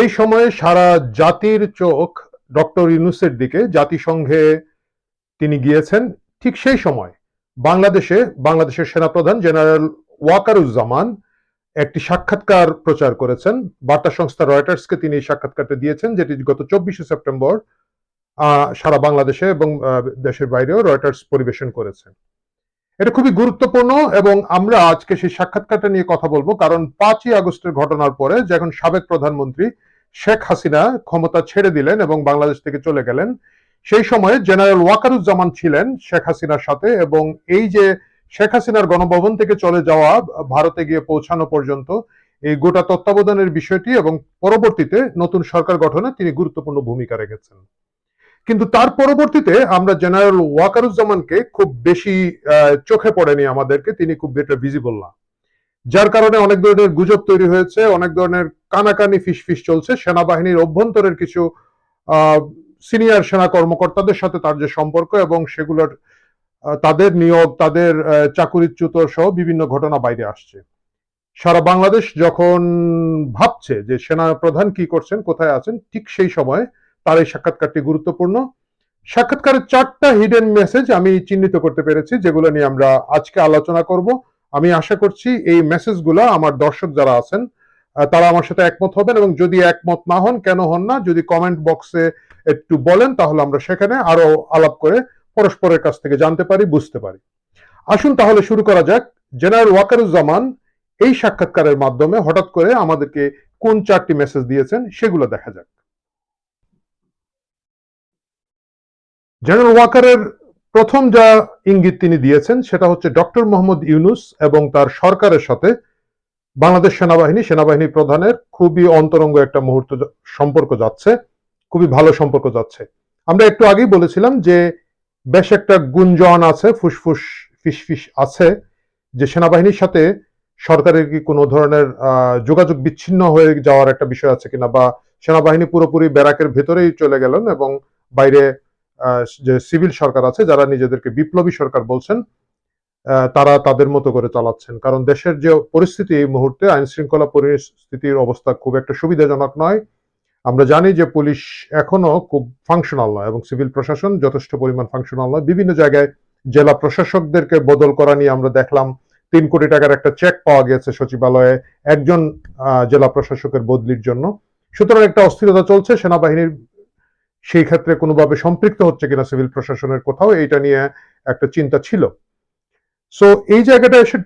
এই সময়ে সারা জাতির চোখ ডক্টর ইউনুসের দিকে। জাতিসংঘে তিনি গিয়েছেন ঠিক সেই সময়। বাংলাদেশে, বাংলাদেশের সেনাপ্রধান জেনারেল ওয়াকারুজ্জামান একটি সাক্ষাৎকার প্রচার করেছেন। বার্তা সংস্থা রয়টার্সকে তিনি এই সাক্ষাৎকারটা দিয়েছেন, যেটি গত চব্বিশে সেপ্টেম্বর সারা বাংলাদেশে এবং দেশের বাইরেও রয়টার্স পরিবেশন করেছে। এটা খুবই গুরুত্বপূর্ণ এবং আমরা আজকে সেই সাক্ষাৎকারটা নিয়ে কথা বলব, কারণ পাঁচই আগস্টের ঘটনার পরে যখন সাবেক প্রধানমন্ত্রী শেখ হাসিনা ক্ষমতা ছেড়ে দিলেন এবং বাংলাদেশ থেকে চলে গেলেন, সেই সময়ে জেনারেল ওয়াকারুজ্জামান ছিলেন শেখ হাসিনার সাথে এবং এই যে শেখ হাসিনার গণভবন থেকে চলে যাওয়া, ভারতে গিয়ে পৌঁছানো পর্যন্ত এই গোটা তত্ত্বাবধানের বিষয়টি এবং পরবর্তীতে নতুন সরকার গঠনে তিনি গুরুত্বপূর্ণ ভূমিকা রেখেছেন। কিন্তু তার পরবর্তীতে আমরা জেনারেল ওয়াকারুজ্জামানকে খুব বেশি চোখে পড়েনি আমাদেরকে, তিনি খুব বেটার ভিজিবল না। যার কারণে অনেক ধরনের গুজব তৈরি হয়েছে, অনেক ধরনের কানাকানি ফিসফিস চলছে, সেনাবাহিনীর অভ্যন্তরের কিছু সিনিয়র সেনা কর্মকর্তাদের সাথে তার যে সম্পর্ক এবং সেগুলোর তাদের নিয়োগ, তাদের চাকুরিচ্যুত সহ বিভিন্ন ঘটনা বাইরে আসছে। সারা বাংলাদেশ যখন ভাবছে যে সেনা প্রধান কি করছেন, কোথায় আছেন, ঠিক সেই সময় তার এই সাক্ষাৎকারটি গুরুত্বপূর্ণ। সাক্ষাৎকারের চারটা হিডেন মেসেজ আমি চিহ্নিত করতে পেরেছি, যেগুলো নিয়ে আমরা আজকে আলোচনা করব। আমি আশা করছি এই মেসেজগুলো আমার দর্শক যারা আছেন তারা আমার সাথে একমত হবেন এবং যদি একমত না হন, কেন হন না, যদি কমেন্ট বক্সে একটু বলেন, তাহলে আমরা সেখানে আরও আলাপ করে পরস্পরের কাছ থেকে জানতে পারি, বুঝতে পারি। আসুন তাহলে শুরু করা যাক। জেনারেল ওয়াকারুজ্জামান এই সাক্ষাৎকারের মাধ্যমে হঠাৎ করে আমাদেরকে কোন চারটি মেসেজ দিয়েছেন, সেগুলো দেখা যাক। জেনারেল ওয়াকারের প্রথম যা ইঙ্গিত তিনি দিয়েছেন, সেটা হচ্ছে ডক্টর মোহাম্মদ ইউনুস এবং তার সরকারের সাথে বাংলাদেশ সেনাবাহিনী সেনাবাহিনী প্রধানের খুবই অন্তরঙ্গ একটা মুহূর্ত সম্পর্ক যাচ্ছে, খুবই ভালো সম্পর্ক যাচ্ছে। আমরা একটু আগেই বলেছিলাম যে বেশ একটা গুঞ্জন আছে, ফুসফুস, ফিসফিস আছে, যে সেনাবাহিনীর সাথে সরকারের কি কোনো ধরনের যোগাযোগ বিচ্ছিন্ন হয়ে যাওয়ার একটা বিষয় আছে কিনা, বা সেনাবাহিনী পুরোপুরি ব্যারাকের ভেতরেই চলে গেলেন এবং বাইরে যে সিভিল সরকার আছে, যারা নিজেদেরকে বিপ্লবী সরকার বলছেন তারা তাদের মতো করে চালাচ্ছেন। কারণ দেশের যে পরিস্থিতি এই মুহূর্তে আইন শৃঙ্খলা পরিস্থিতির অবস্থা খুব একটা সুবিধাজনক নয়। আমরা জানি যে পুলিশ এখনও খুব ফাংশনাল নয় এবং সিভিল প্রশাসন যথেষ্ট পরিমাণ ফাংশনাল নয়। বিভিন্ন জায়গায় জেলা প্রশাসকদেরকে বদল করা নিয়ে আমরা দেখলাম, তিন কোটি টাকার একটা চেক পাওয়া গেছে সচিবালয়ে একজন জেলা প্রশাসকের বদলির জন্য। সুতরাং একটা অস্থিরতা চলছে, সেনাবাহিনীর সেই ক্ষেত্রে কোনোভাবে সম্পৃক্ত হচ্ছে কিনা সিভিল প্রশাসনের কোথাও, এইটা নিয়ে একটা চিন্তা ছিল। সো এই জায়গাটা এসে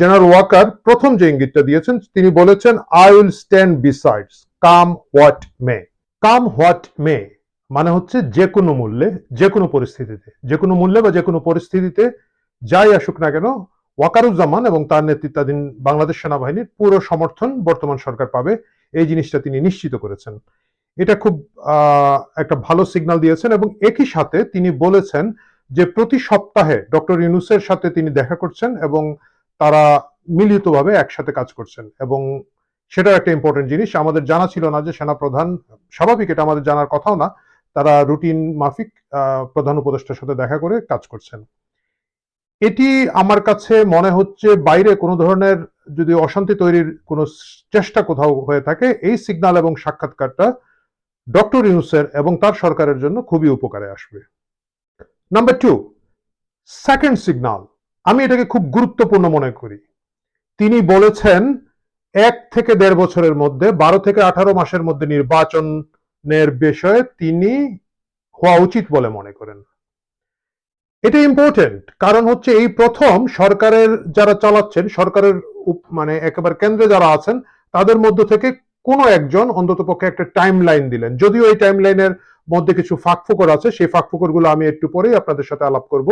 জেনারেল ওয়াকার প্রথম যে ইঙ্গিতটা দিয়েছেন, তিনি বলেছেন I will stand besides come what may come what may মানে হচ্ছে যে কোনো মূল্যে, যে কোনো পরিস্থিতিতে, যে কোনো মূল্যে বা যে কোনো পরিস্থিতিতে যাই আসুক না কেন, ওয়াকারুজ্জামান এবং তার নেতৃত্বাধীন বাংলাদেশ সেনাবাহিনীর পুরো সমর্থন বর্তমান সরকার পাবে, এই জিনিসটা তিনি নিশ্চিত করেছেন। এটা খুব একটা ভালো সিগন্যাল দিয়েছেন এবং একই সাথে তিনি বলেছেন যে প্রতি সপ্তাহে ডক্টর ইউনুসের সাথে তিনি দেখা করছেন এবং তারা মিলিতভাবে একসাথে কাজ করছেন এবং সেটাও একটা ইম্পর্টেন্ট জিনিস। আমাদের জানা ছিল না যে সেনাপ্রধান, স্বাভাবিক এটা আমাদের জানার কথাও না, তারা রুটিন মাফিক প্রধান উপদেষ্টার সাথে দেখা করে কাজ করছেন। এটি আমার কাছে মনে হচ্ছে বাইরে কোনো ধরনের যদি অশান্তি তৈরির কোনো চেষ্টা কোথাও হয়ে থাকে, এই সিগন্যাল এবং সাক্ষাৎকারটা ডক্টর ইউনুসের এবং তার সরকারের জন্য খুবই উপকারে আসবে। নাম্বার টু সেকেন্ড সিগন্যাল আমি এটাকে খুব গুরুত্বপূর্ণ মনে করি। তিনি বলেছেন, এক থেকে দেড় বছরের মধ্যে, বারো থেকে আঠারো মাসের মধ্যে নির্বাচনের বিষয়ে তিনি হওয়া উচিত বলে মনে করেন। এটা ইম্পর্টেন্ট কারণ হচ্ছে এই প্রথম সরকারের যারা চালাচ্ছেন, সরকারের মানে একেবারে কেন্দ্রে যারা আছেন, তাদের মধ্য থেকে কোনো একজন অন্ততপক্ষে একটা টাইম লাইন দিলেন। যদিও এই টাইম লাইনের মধ্যে কিছু ফাঁকফোকর আছে, সেই ফাঁকফোকরগুলো আমি একটু পরেই আপনাদের সাথে আলাপ করব।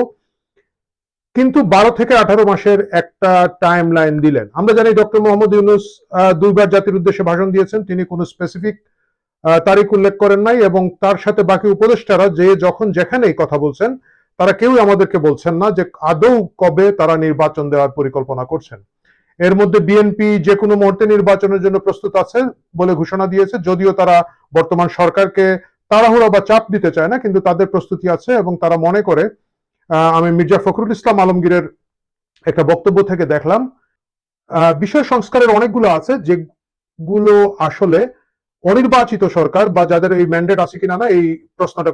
কিন্তু বারো থেকে আঠারো মাসের একটা টাইম লাইন দিলেন। আমরা জানি ডক্টর মোহাম্মদ ইউনুস দুইবার জাতির উদ্দেশ্যে ভাষণ দিয়েছেন। তিনি কোনো স্পেসিফিক তারিখ উল্লেখ করেন নাই এবং তার সাথে বাকি উপদেষ্টারা যে যখন যেখানেই কথা বলছেন, তারা কেউই আমাদেরকে বলছেন না যে আদৌ কবে তারা নির্বাচন দেওয়ার পরিকল্পনা করছেন। এর মধ্যে বিএনপি যে কোনো মুহূর্তে নির্বাচনের জন্য প্রস্তুত আছে বলে ঘোষণা দিয়েছে। যদিও তারা বর্তমান সরকারকে তাড়াহুড়া বা চাপ দিতে চায় না, কিন্তু তাদের প্রস্তুতি আছে এবং তারা মনে করে আমি মির্জা ফখরুল ইসলাম আলমগীরের একটা বক্তব্য থেকে দেখলাম। বিষয় সংস্কারের অনেকগুলো আছে, যেগুলো আসলে অনির্বাচিত সরকার বা যাদের এই ম্যান্ডেট আছে কিনা না, এই প্রশ্নটা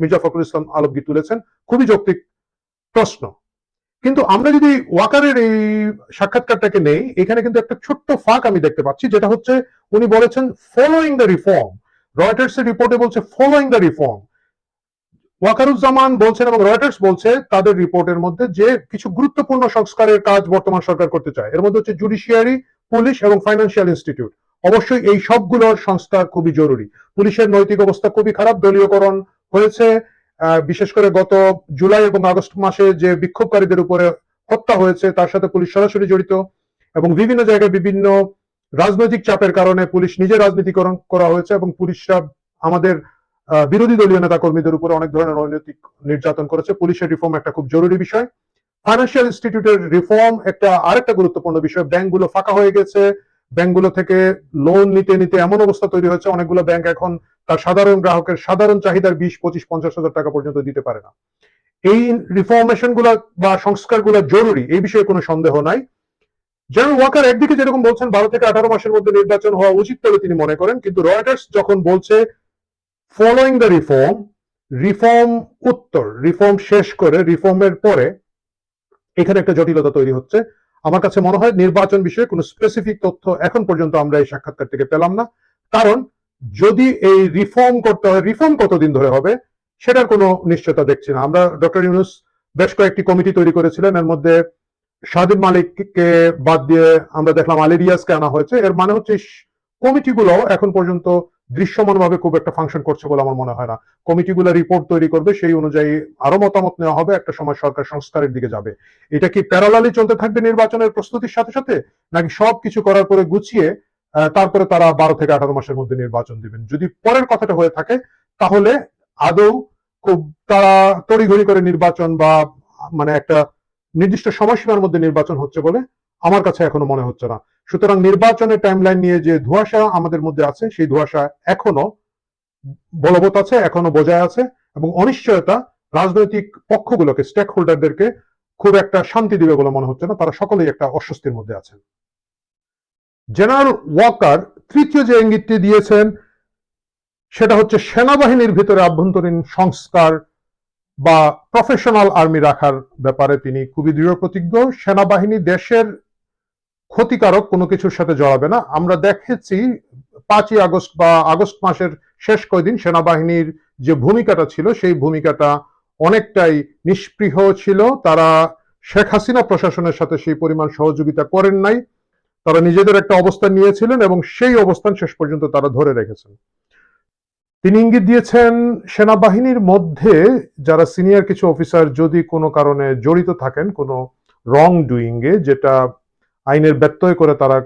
মির্জা ফখরুল ইসলাম আলমগীর তুলেছেন। খুবই যৌক্তিক প্রশ্ন। কিন্তু আমরা যদি ওয়াকারের এই সাক্ষাৎকারটাকে নেই, এখানে কিন্তু একটা ছোট্ট ফাঁক আমি দেখতে পাচ্ছি, যেটা হচ্ছে উনি বলেছেন ফলোয়িং দ্য রিফর্ম রয়টার্স এর রিপোর্টে বলছে ফলোয়িং দ্য রিফর্ম ওয়াকারুজ্জামান বলছেন এবং রয়টার্স বলছে তাদের রিপোর্টের মধ্যে যে কিছু গুরুত্বপূর্ণ সংস্কারের কাজ বর্তমান সরকার করতে চায়। এর মধ্যে হচ্ছে জুডিশিয়ারি পুলিশ এবং ফাইন্যান্সিয়াল ইনস্টিটিউট অবশ্যই এই সবগুলোর সংস্কার খুবই জরুরি। পুলিশের নৈতিক অবস্থা খুবই খারাপ, দলীয়করণ হয়েছে। বিশেষ করে গত জুলাই এবং আগস্ট মাসে যে বিক্ষোভকারীদের উপরে হত্যা হয়েছে, তার সাথে পুলিশ সরাসরি জড়িত এবং বিভিন্ন জায়গায় বিভিন্ন রাজনৈতিক চাপের কারণে পুলিশ নিজে রাজনীতিকরণ করা হয়েছে এবং পুলিশরা আমাদের বিরোধী দলীয় নেতা কর্মীদের উপরে অনেক ধরনের অনৈতিক নির্যাতন করেছে। পুলিশের রিফর্ম একটা খুব জরুরি বিষয়। ফাইন্যান্সিয়াল ইনস্টিটিউটের রিফর্ম একটা আরেকটা গুরুত্বপূর্ণ বিষয়। ব্যাংকগুলো ফাঁকা হয়ে গেছে। ব্যাংকগুলো থেকে লোন নিতে নিতে এমন অবস্থা তৈরি হয়েছে, অনেকগুলো ব্যাংক এখন তার সাধারণ গ্রাহকের সাধারণ চাহিদার বিশ, পঁচিশ, পঞ্চাশ হাজার টাকা পর্যন্ত দিতে পারে না। এই রিফর্মেশনগুলা বা সংস্কারগুলা জরুরি, এই বিষয়ে কোনো সন্দেহ নাই। জেনারেল ওয়াকার একদিকে যেরকম বলছেন, বারো থেকে আঠারো মাসের মধ্যে নির্বাচন হওয়া উচিত বলে তিনি মনে করেন, কিন্তু রয়টার্স যখন বলছে ফলোয়িং দ্য রিফর্ম রিফর্ম উত্তর রিফর্ম শেষ করে রিফর্মের পরে, এখানে একটা জটিলতা তৈরি হচ্ছে। আমার কাছে মনে হয় নির্বাচন বিষয়ে কোনো স্পেসিফিক তথ্য এখন পর্যন্ত আমরা এই সাক্ষাৎকার থেকে পেলাম না। কারণ যদি এই রিফর্ম করতে হয় রিফর্ম কতদিন ধরে হবে, সেটার কোনো নিশ্চয়তা দেখছি না। আমরা ডক্টর ইউনুস বেশ কয়েকটি কমিটি তৈরি করেছিলেন, এর মধ্যে স্বাধীন মালিককে বাদ দিয়ে আমরা দেখলাম আলিরিয়াসকে আনা হয়েছে। এর মানে হচ্ছে কমিটিগুলো এখন পর্যন্ত দৃশ্যমানভাবে খুব একটা ফাংশন করছে বলে আমার মনে হয় না। কমিটিগুলো রিপোর্ট তৈরি করবে, সেই অনুযায়ী আরও মতামত নেওয়া হবে, একটা সময় সরকার সংস্কারের দিকে যাবে। এটা কি প্যারালালি চলতে থাকবে নির্বাচনের প্রস্তুতির সাথে সাথে, নাকি সব কিছু করার পরে গুছিয়ে তারপরে তারা বারো থেকে আঠারো মাসের মধ্যে নির্বাচন দিবেন? যদি পরের কথাটা হয়ে থাকে, তাহলে আদৌ খুব তারা তড়িঘড়ি করে নির্বাচন বা মানে একটা নির্দিষ্ট সময়সীমার মধ্যে নির্বাচন হচ্ছে বলে আমার কাছে এখনও মনে হচ্ছে না। সুতরাং নির্বাচনের টাইমলাইন নিয়ে যে ধোঁয়াশা আমাদের মধ্যে আছে, সেই ধোঁয়াশা এখনও বলবৎ আছে, এখনও বজায় আছে এবং অনিশ্চয়তা রাজনৈতিক পক্ষগুলোকে স্টেক হোল্ডারদেরকে খুব একটা শান্তি দিবে বলে মনে হচ্ছে না। তারা সকলেই একটা অস্বস্তির মধ্যে আছেন। জেনারেল ওয়াকার তৃতীয় যে ইঙ্গিতটি দিয়েছেন, সেটা হচ্ছে সেনাবাহিনীর ভিতরে আভ্যন্তরীণ সংস্কার বা প্রফেশনাল আর্মি রাখার ব্যাপারে তিনি খুবই দৃঢ় প্রতিজ্ঞ সেনাবাহিনী দেশের ক্ষতিকারক কোনো কিছুর সাথে জড়াবে না। আমরা দেখেছি পাঁচই আগস্ট বা আগস্ট মাসের শেষ কয়দিন সেনাবাহিনীর যে ভূমিকাটা ছিল, সেই ভূমিকাটা অনেকটাই নিষ্পৃহ ছিল। তারা শেখ হাসিনা প্রশাসনের সাথে সেই পরিমাণ সহযোগিতা করেন নাই। তারা নিজেদের একটা অবস্থান নিয়েছিলেন এবং সেই অবস্থান শেষ পর্যন্ত তারা ধরে রেখেছেন। তিনি ইঙ্গিত দিয়েছেন, সেনাবাহিনীর মধ্যে যারা সিনিয়র কিছু অফিসার যদি কোনো কারণে জড়িত থাকেন, কোনো রং ডুইং এ যেটা আইনের ব্যত্যয় করে তারা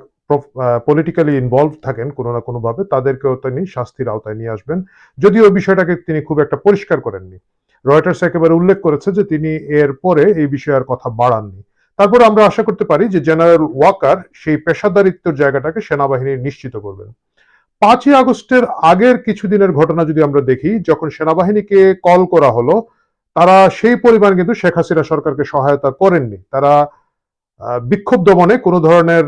পলিটিক্যালি ইনভলভ থাকেন কোনো না কোনোভাবে, তাদেরকেও তিনি শাস্তির আওতায় নিয়ে আসবেন। যদিও বিষয়টাকে তিনি খুব একটা পরিষ্কার করেননি। রয়টার্স একেবারে উল্লেখ করেছে যে তিনি এর পরে এই বিষয়ে আর কথা বাড়াননি। তারপর আমরা আশা করতে পারি যে জেনারেল ওয়াকার সেই পেশাদারিত্বের জায়গাটাকে সেনাবাহিনী নিশ্চিত করবেন। পাঁচই আগস্টের আগের কিছুদিনের ঘটনা যদি আমরা দেখি, যখন সেনাবাহিনীকে কল করা হলো, তারা সেই পরিমাণ কিন্তু শেখ হাসিনা সরকারকে সহায়তা করেননি। তারা বিক্ষোভ দমনে কোনো ধরনের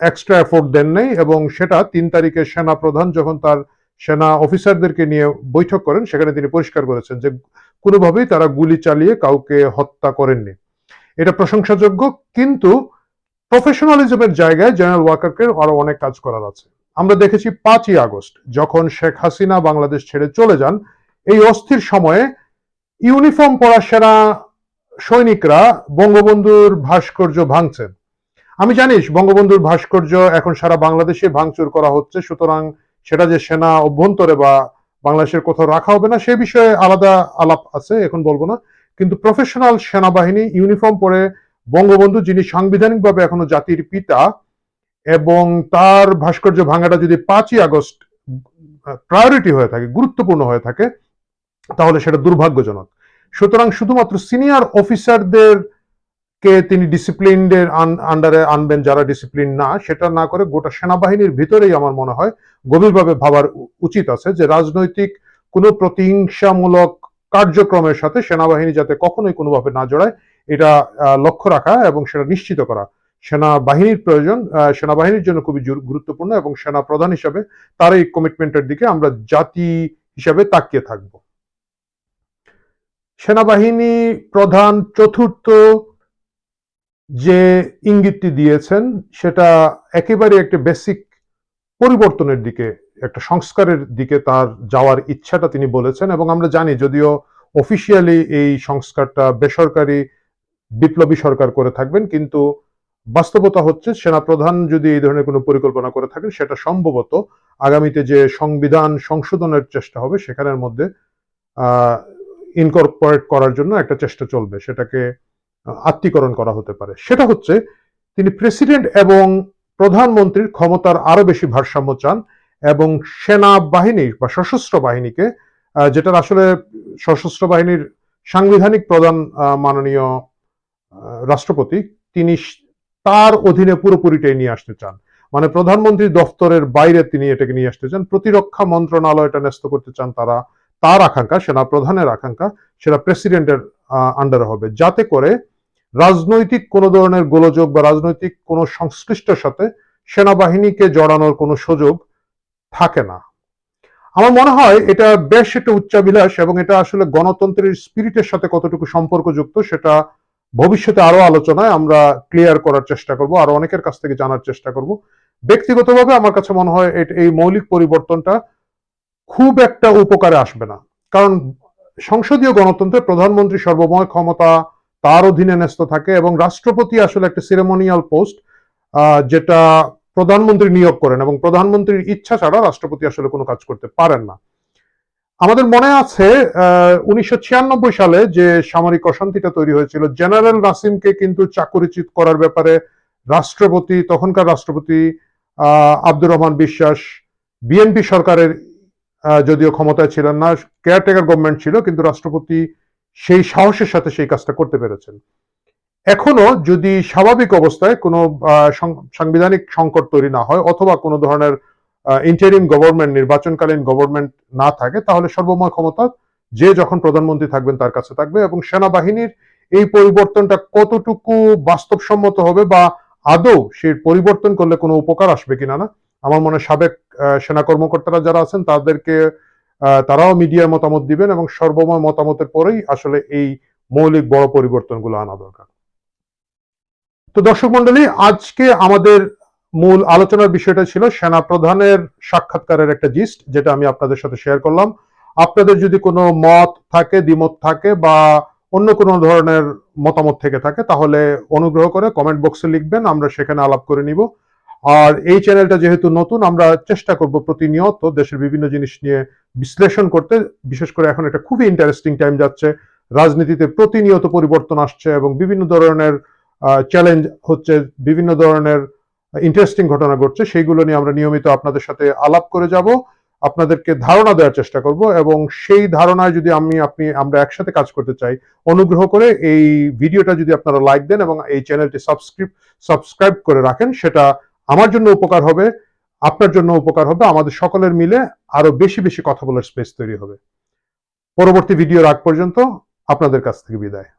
এক্সট্রা এফোর্ট দেন নাই এবং সেটা তিন তারিখে সেনা প্রধান যখন তার সেনা অফিসারদেরকে নিয়ে বৈঠক করেন, সেখানে তিনি পরিষ্কার করেছেন যে কোনোভাবেই তারা গুলি চালিয়ে কাউকে হত্যা করেননি। এটা প্রশংসাযোগ্য, কিন্তু প্রফেশনালিজমের জায়গায় জেনারেল ওয়াকারকে আরও অনেক কাজ করার আছে। আমরা দেখেছি পাঁচই আগস্ট, যখন শেখ হাসিনা বাংলাদেশ ছেড়ে চলে যান, এই অস্থির সময়ে ইউনিফর্ম পরা সেনা সৈনিকরা বঙ্গবন্ধুর ভাস্কর্য ভাঙছেন। আমি জানিস বঙ্গবন্ধুর ভাস্কর্য এখন সারা বাংলাদেশে ভাঙচুর করা হচ্ছে, সুতরাং সেটা যে সেনা অভ্যন্তরে বা বাংলাদেশের কোথাও রাখা হবে না, সে বিষয়ে আলাদা আলাপ আছে, এখন বলব না। কিন্তু প্রফেশনাল সেনাবাহিনী ইউনিফর্ম পরে বঙ্গবন্ধু, যিনি সাংবিধানিকভাবে এখনও জাতির পিতা, এবং তার ভাস্কর্য ভাঙাটা যদি পাঁচই আগস্ট প্রায়োরিটি হয়ে থাকে, গুরুত্বপূর্ণ হয়ে থাকে, তাহলে সেটা দুর্ভাগ্যজনক। সুতরাং শুধুমাত্র সিনিয়র অফিসারদের কে তিনি ডিসিপ্লিনদের আন্ডারে আনবেন যারা ডিসিপ্লিন না, সেটা না করে গোটা সেনাবাহিনীর ভিতরেই আমার মনে হয় গভীরভাবে ভাবার উচিত আছে যে রাজনৈতিক কোনো প্রতিহিংসামূলক কার্যক্রমের সাথে সেনাবাহিনী যাতে কখনোই কোনোভাবে না জড়ায়, এটা লক্ষ্য রাখা এবং সেটা নিশ্চিত করা। সেনাবাহিনীর প্রয়োজন সেনাবাহিনীর জন্য খুবই গুরুত্বপূর্ণ এবং সেনা প্রধান হিসাবে তার এই কমিটমেন্টের দিকে আমরা জাতি হিসাবে তাকিয়ে থাকব। সেনাবাহিনী প্রধান চতুর্থ যে ইঙ্গিতটি দিয়েছেন, সেটা একেবারে একটা বেসিক পরিবর্তনের দিকে, একটা সংস্কারের দিকে তার যাওয়ার ইচ্ছাটা তিনি বলেছেন এবং আমরা জানি যদিও অফিসিয়ালি এই সংস্কারটা বেসরকারি বিপ্লবী সরকার করে থাকবেন, কিন্তু বাস্তবতা হচ্ছে সেনাপ্রধান যদি এই ধরনের কোনো পরিকল্পনা করে থাকেন, সেটা সম্ভবত আগামীতে যে সংবিধান সংশোধনের চেষ্টা হবে, সেখানের মধ্যে ইনকর্পোরেট করার জন্য একটা চেষ্টা চলবে, সেটাকে আত্মীকরণ করা হতে পারে। সেটা হচ্ছে, তিনি প্রেসিডেন্ট এবং প্রধানমন্ত্রীর ক্ষমতার আরও বেশি ভারসাম্য চান এবং সেনাবাহিনী বা সশস্ত্র বাহিনীকে যেটার আসলে সশস্ত্র বাহিনীর সাংবিধানিক প্রধান মাননীয় রাষ্ট্রপতি, তিনি তার অধীনে পুরোপুরিটাই নিয়ে আসতে চান। মানে প্রধানমন্ত্রী দফতরের বাইরে তিনি এটাকে নিয়ে আসতে চান। প্রতিরক্ষা মন্ত্রণালয়টা ন্যস্ত করতে চান তারা। তার আকাঙ্ক্ষা সেনা প্রধানের আকাঙ্ক্ষা, সেটা প্রেসিডেন্টের আন্ডারে হবে। যাতে করে রাজনৈতিক কোনো ধরনের গোলযোগ বা রাজনৈতিক কোনো সংশ্লিষ্টর সাথে সেনাবাহিনীকে জড়ানোর কোনো সুযোগ থাকে না। আমার মনে হয় এটা বেশ একটা উচ্চাবিলাস এবং এটা আসলে গণতন্ত্রের স্পিরিটের সাথে কতটুকু সম্পর্কযুক্ত সেটা ভবিষ্যতে আরও আলোচনায় আমরা ক্লিয়ার করার চেষ্টা করব আরও অনেকের কাছ থেকে জানার চেষ্টা করব। ব্যক্তিগতভাবে আমার কাছে মনে হয় এই মৌলিক পরিবর্তনটা খুব একটা উপকারে আসবে না। কারণ সংসদীয় গণতন্ত্রে প্রধানমন্ত্রী সর্বময় ক্ষমতা তার অধীনে ন্যস্ত থাকে এবং রাষ্ট্রপতি আসলে একটা সিরেমোনিয়াল পোস্ট যেটা প্রধানমন্ত্রী নিয়োগ করেন এবং প্রধানমন্ত্রীর ইচ্ছা ছাড়া রাষ্ট্রপতি আসলে কোনো কাজ করতে পারেন না। আমাদের মনে আছে উনিশশো ছিয়ানব্বই সালে যে সামরিক অশান্তিটা তৈরি হয়েছিল, জেনারেল নাসিমকে কিন্তু চাকরিচিত করার ব্যাপারে রাষ্ট্রপতি, তখনকার রাষ্ট্রপতি আব্দুর রহমান বিশ্বাস, বিএনপি সরকারের যদিও ক্ষমতায় ছিলেন না কেয়ারটেকার গভর্নমেন্ট ছিল, কিন্তু রাষ্ট্রপতি সেই সাহসের সাথে সেই কাজটা করতে পেরেছেন। এখনও যদি স্বাভাবিক অবস্থায় কোনো সাংবিধানিক সংকট তৈরি না হয়, অথবা কোনো ধরনের ইন্টারিম গভর্নমেন্ট নির্বাচনকালীন গভর্নমেন্ট না থাকে, তাহলে সর্বময় ক্ষমতা যে যখন প্রধানমন্ত্রী থাকবেন তার কাছে থাকবে এবং সেনাবাহিনীর এই পরিবর্তনটা কতটুকু বাস্তবসম্মত হবে বা আদৌ সেই পরিবর্তন করলে কোনো উপকার আসবে কিনা না, আমার মনে সাবেক সেনা কর্মকর্তারা যারা আছেন, তাদেরকে তারাও মিডিয়ার মতামত দিবেন এবং সর্বময় মতামতের পরেই আসলে এই মৌলিক বড় পরিবর্তনগুলো আনা দরকার। তো দর্শক মন্ডলী আজকে আমাদের মূল আলোচনার বিষয়টা ছিল সেনা প্রধানের সাক্ষাৎকারের একটা জিস্ট যেটা আমি আপনাদের সাথে শেয়ার করলাম। আপনাদের যদি কোনো মত থাকে, দ্বিমত থাকে বা অন্য কোনো ধরনের মতামত থেকে থাকে, তাহলে অনুগ্রহ করে কমেন্ট বক্সে লিখবেন, আমরা সেখানে আলাপ করে নিব। আর এই চ্যানেলটা যেহেতু নতুন, আমরা চেষ্টা করব প্রতিনিয়ত দেশের বিভিন্ন জিনিস নিয়ে বিশ্লেষণ করতে। বিশেষ করে এখন একটা খুবই ইন্টারেস্টিং টাইম যাচ্ছে। রাজনীতিতে প্রতিনিয়ত পরিবর্তন আসছে এবং বিভিন্ন ধরনের চ্যালেঞ্জ হচ্ছে, বিভিন্ন ধরনের ইন্টারেস্টিং ঘটনা ঘটছে। সেইগুলো নিয়ে আমরা নিয়মিত আপনাদের সাথে আলাপ করে যাব। আপনাদেরকে ধারণা দেওয়ার চেষ্টা করব এবং সেই ধারণায় যদি আমি, আপনি, আমরা একসাথে কাজ করতে চাই, অনুগ্রহ করে এই ভিডিওটা যদি আপনারা লাইক দেন এবং এই চ্যানেলটি সাবস্ক্রিপ সাবস্ক্রাইব করে রাখেন, সেটা আমার জন্য উপকার হবে, আপনার জন্য উপকার হবে, আমাদের সকলের মিলে আরও বেশি বেশি কথা বলার স্পেস তৈরি হবে। পরবর্তী ভিডিওর আগ পর্যন্ত আপনাদের কাছ থেকে বিদায়।